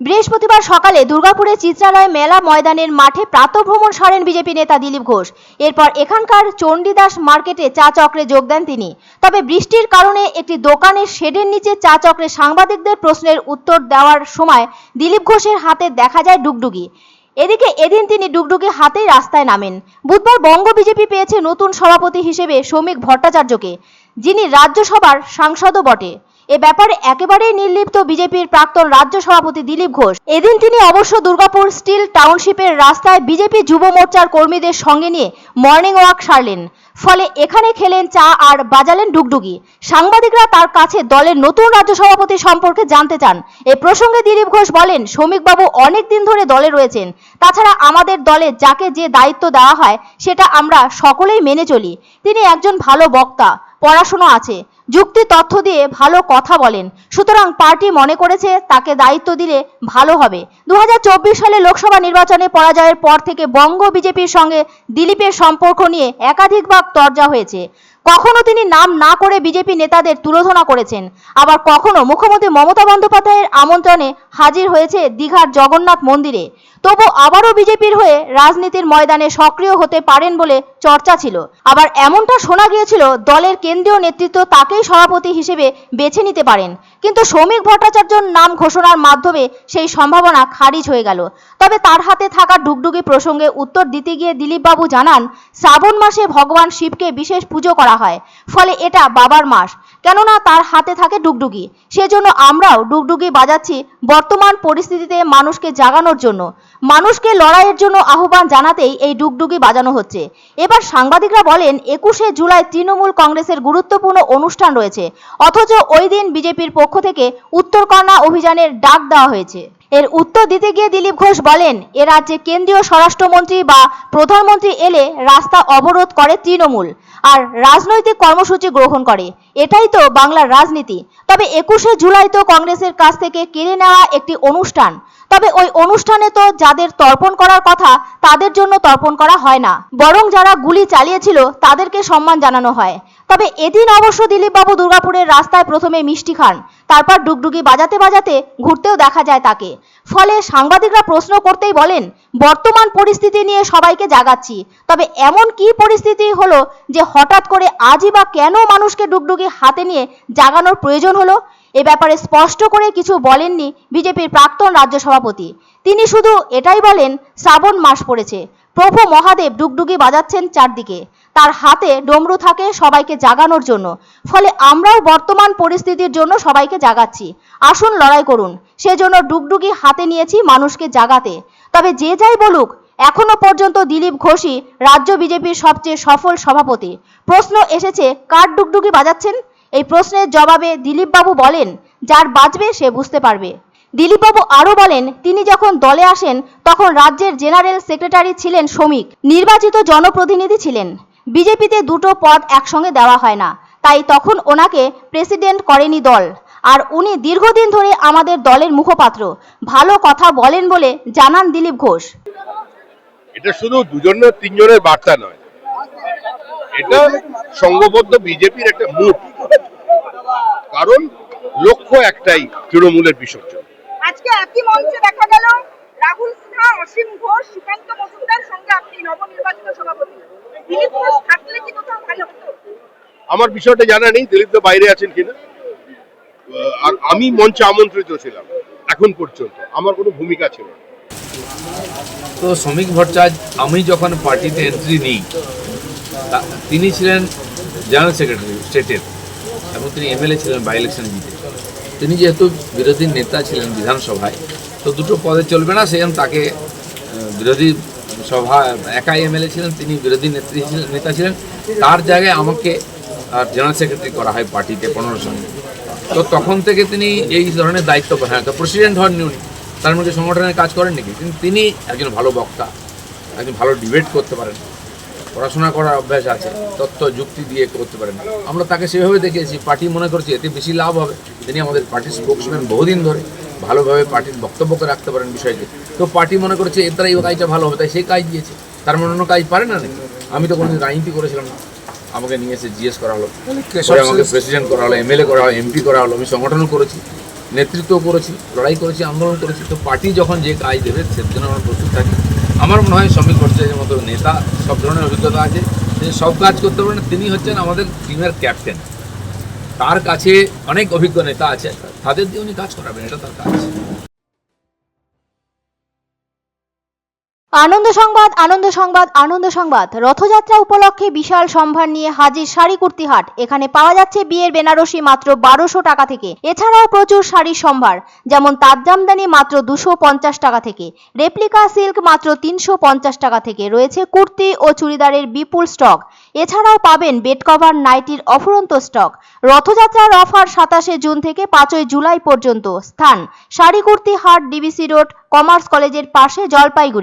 বৃহস্পতিবার সকালে দুর্গাপুরে চিত্রালয় মেলা ময়দানের মাঠে প্রাতভ্রমণ সারেন বিজেপি নেতা দিলীপ ঘোষ। এরপর এখানকার চণ্ডীদাস মার্কেটে চা চক্রে যোগ দেন তিনি। তবে বৃষ্টির কারণে একটি দোকানের শেডের নিচে চা চক্রে সাংবাদিকদের প্রশ্নের উত্তর দেওয়ার সময় দিলীপ ঘোষের হাতে দেখা যায় ডুগডুগি। এদিকে এদিন তিনি ডুগডুগি হাতেই রাস্তায় নামেন। বুধবার বঙ্গ বিজেপি পেয়েছে নতুন সভাপতি হিসেবে শ্রমিক ভট্টাচার্যকে, যিনি রাজ্যসভার সাংসদও বটে। এ ব্যাপারে একেবারেই নির্লিপ্ত বিজেপির প্রাক্তন রাজ্য সভাপতি দিলীপ ঘোষ। এদিন তিনি অবশ্য দুর্গাপুর স্টিল টাউনশিপের রাস্তায় বিজেপি যুব মোর্চার কর্মীদের সঙ্গে নিয়ে মর্নিং ওয়াক সারলেন। ফলে এখানে খেলেন চা আর বাজালেন ডুগডুগি। সাংবাদিকরা তার কাছে দলের নতুন রাজ্য সভাপতি সম্পর্কে জানতে চান। এ প্রসঙ্গে দিলীপ ঘোষ বলেন, শ্রমিকবাবু অনেক দিন ধরে দলে রয়েছেন। তাছাড়া আমাদের দলে যাকে যে দায়িত্ব দেওয়া হয়, সেটা আমরা সকলেই মেনে চলি। তিনি একজন ভালো বক্তা, পড়াশোনা আছে। যুক্তি তথ্য দিয়ে ভালো কথা বলেন। সুতরাং পার্টি মনে করেছে তাকে দায়িত্ব দিলে ভালো হবে। দু হাজার চব্বিশ সালে লোকসভা নির্বাচনে পরাজয়ের পর থেকে বঙ্গ বিজেপির সঙ্গে দিলীপের সম্পর্ক নিয়ে একাধিকবার তর্জা হয়েছে। কখনো তিনি নাম না করে বিজেপি নেতাদের তুলোধনা করেছেন। আবার কখনো মুখ্যমন্ত্রী মমতা বন্দ্যোপাধ্যায়ের আমন্ত্রণে হাজির হয়েছে দীঘার জগন্নাথ মন্দিরে। তবু আবারও বিজেপির হয়ে রাজনীতির ময়দানে সক্রিয় হতে পারেন বলে চর্চা ছিল। আবার এমনটা শোনা গিয়েছিল দলের কেন্দ্রীয় নেতৃত্ব তাকেই সভাপতি হিসেবে বেছে নিতে পারেন। কিন্তু শ্রমিক ভট্টাচার্যর নাম ঘোষণার মাধ্যমে সেই সম্ভাবনা খারিজ হয়ে গেল। তবে তার হাতে থাকা ডুগডুগি প্রসঙ্গে উত্তর দিতে গিয়ে দিলীপবাবু জানান, শ্রাবণ মাসে ভগবান শিবকে বিশেষ পুজো করা হয়। ফলে এটা বাবার মাস। কেননা তার হাতে থাকে ডুগডুগি। সেজন্য আমরাও ডুগডুগি বাজাচ্ছি বর্তমান পরিস্থিতিতে মানুষকে জাগানোর জন্য। মানুষকে লড়াইয়ের জন্য আহ্বান জানাতেই এই ডুগডুগি বাজানো হচ্ছে। এবার সাংবাদিকরা বলেন, একুশে জুলাই তৃণমূল কংগ্রেসের গুরুত্বপূর্ণ অনুষ্ঠান রয়েছে। অথচ ওই দিন বিজেপির পক্ষ থেকে উত্তরকন্যা অভিযানের ডাক দেওয়া হয়েছে। এর উত্তর দিতে গিয়ে দিলীপ ঘোষ বলেন, এ রাজ্যে কেন্দ্রীয় স্বরাষ্ট্রমন্ত্রী বা প্রধানমন্ত্রী এলে রাস্তা অবরোধ করে তৃণমূল, আর রাজনৈতিক কর্মসূচি গ্রহণ করে। এটাই তো বাংলার রাজনীতি। তবে একুশে জুলাই তো কংগ্রেসের কাছ থেকে কেড়ে নেওয়া একটি অনুষ্ঠান। তবে ওই অনুষ্ঠানে তো যাদের তর্পণ করার কথা, তাদের জন্য তর্পণ করা হয় না। বরং যারা গুলি চালিয়েছিল, তাদেরকে সম্মান জানানো হয়। তবে এদিন অবশ্য দিলীপবাবু দুর্গাপুরের রাস্তায় প্রথমে মিষ্টি খান, তারপর ডুগডুগি বাজাতে বাজাতে ঘুরতেও দেখা যায় তাকে। ফলে সাংবাদিকরা প্রশ্ন করতেই বলেন, বর্তমান পরিস্থিতি নিয়ে সবাইকে জাগাচ্ছি। তবে এমন কি পরিস্থিতি হলো যে হঠাৎ করে আজই বা কেন মানুষকে ডুগডুগি হাতে নিয়ে জাগানোর প্রয়োজন হলো, এ ব্যাপারে স্পষ্ট করে কিছু বলেননি বিজেপির প্রাক্তন রাজ্য সভাপতি। তিনি শুধু এটাই বলেন, শ্রাবণ মাস পড়েছে, প্রভু মহাদেব ডুগডুগি বাজাচ্ছেন চারদিকে। তার হাতে ডমরু থাকে সবাইকে জাগানোর জন্য। ফলে আমরাও বর্তমান পরিস্থিতির জন্য সবাইকে জাগাচ্ছি। আসুন লড়াই করুন, সেজন্য ডুগডুগি হাতে নিয়েছি মানুষকে জাগাতে। তবে যে যাই বলুক এখনও পর্যন্ত দিলীপ ঘোষই রাজ্য বিজেপির সবচেয়ে সফল সভাপতি। প্রশ্ন এসেছে, কার ডুগডুগি বাজাচ্ছেন? এই প্রশ্নের জবাবে দিলীপবাবু বলেন, যার বাজবে সে বুঝতে পারবে। দিলীপবাবু আরও বলেন, তিনি যখন দলে আসেন, তখন রাজ্যের জেনারেল সেক্রেটারি ছিলেন শ্রমিক, নির্বাচিত জনপ্রতিনিধি ছিলেন। বিজেপিতে দুটো পদ একসঙ্গে দেওয়া হয় না, তাই তখন ওনাকে প্রেসিডেন্ট করেনি দল। আর উনি দীর্ঘদিন ধরে আমাদের দলের মুখপাত্র, ভালো কথা বলেন বলে জানান দিলীপ ঘোষ। এটা শুধু দুজনের তিনজনের বার্তা নয়। এটা সংঘবদ্ধ বিজেপির একটা মুখ কারণ লক্ষ্য একটাই তৃণমূলের বিসর্জন। আজকে একই মঞ্চে দেখা গেল রাহুল সিনহা অসীম ঘোষ সুকান্ত মজুমদার সঙ্গে আপনি নবনির্বাচিত সভাপতি। দিলীপ ঘোষ থাকলে কি কোথাও ভালো হতো? আমার বিষয়টা জানা নেই দিলীপ তো বাইরে আছেন কিনা। আর আমি মঞ্চে আমন্ত্রিত ছিলাম এখন পর্যন্ত। আমার কোনো ভূমিকা ছিল না। তো শ্রমিক ভট্টাচার্য, আমি যখন পার্টিতে এন্ট্রি নিই তিনি ছিলেন জেনারেল সেক্রেটারি স্টেটের এবং তিনি এমএলএ ছিলেন বাই ইলেকশন জিতে তিনি যেহেতু বিরোধী নেতা ছিলেন বিধানসভায়, তো দুটো পদে চলবে না সেজন্য তাকে বিরোধী সভা, একাই এমএলএ ছিলেন, তিনি বিরোধী নেত্রী ছিলেন, নেতা ছিলেন। তার জায়গায় আমাকে আর জেনারেল সেক্রেটারি করা হয় পার্টিতে পনেরো সঙ্গে তো তখন থেকে তিনি এই ধরনের দায়িত্ব তো প্রেসিডেন্ট হননি উনি। তার মধ্যে সংগঠনের কাজ করেন নাকি? কিন্তু তিনি একজন ভালো বক্তা একজন ভালো ডিবেট করতে পারেন পড়াশোনা করার অভ্যাস আছে তত্ত্ব যুক্তি দিয়ে করতে পারেন। আমরা তাকে সেভাবে দেখেছি পার্টি মনে করছে এতে বেশি লাভ হবে। তিনি আমাদের পার্টির স্পোক্সম্যান বহুদিন ধরে ভালোভাবে পার্টির বক্তব্যকে রাখতে পারেন বিষয়কে। তো পার্টি মনে করেছে এর দ্বারা এই কাজটা ভালো হবে তাই সেই কাজ দিয়েছে। তার মনে অন্য কাজ পারে না নাকি? আমি তো কোনোদিন রাজনীতি করেছিলাম না। আমাকে নিয়ে এসে জিজ্ঞেস করা হলো আমাকে প্রেসিডেন্ট করা হলো এমএলএ করা হলো এমপি করা হলো আমি সংগঠনও করেছি। নেতৃত্ব করেছি, লড়াই করেছি, আন্দোলন করেছি। তো পার্টি যখন যে কাজ দেবে, সে জন্য আমরা প্রস্তুত থাকি। আমার মনে হয় শ্রমিক ভট্টাচার্যের মতো নেতা, সব ধরনের অভিজ্ঞতা আছে তিনি সব কাজ করতে পারেন তিনি হচ্ছেন আমাদের টিমের ক্যাপ্টেন। তার কাছে অনেক অভিজ্ঞ নেতা আছে। তাদের দিয়ে উনি কাজ করাবেন, এটা তার কাজ। আনন্দ সংবাদ আনন্দ সংবাদ আনন্দ সংবাদ। রথযাত্রা উপলক্ষে বিশাল সম্ভার নিয়ে হাজির শাড়ি কুর্তি হাট এখানে পাওয়া যাচ্ছে বিয়ের বেনারসি মাত্র বারোশো টাকা থেকে। এছাড়াও প্রচুর শাড়ির সম্ভার, যেমন তাঁত জামদানি মাত্র দুশো পঞ্চাশ টাকা থেকে। রেপ্লিকা সিল্ক মাত্র তিনশো পঞ্চাশ টাকা থেকে। রয়েছে কুর্তি ও চুড়িদারের বিপুল স্টক। এছাড়াও পাবেন বেড কভার, নাইটির অফুরন্ত স্টক। রথযাত্রার অফার সাতাশে জুন থেকে পাঁচই জুলাই পর্যন্ত। স্থান, শাড়ি কুর্তি হাট ডিবিসি রোড, কমার্স কলেজের পাশে জলপাইগুড়ি।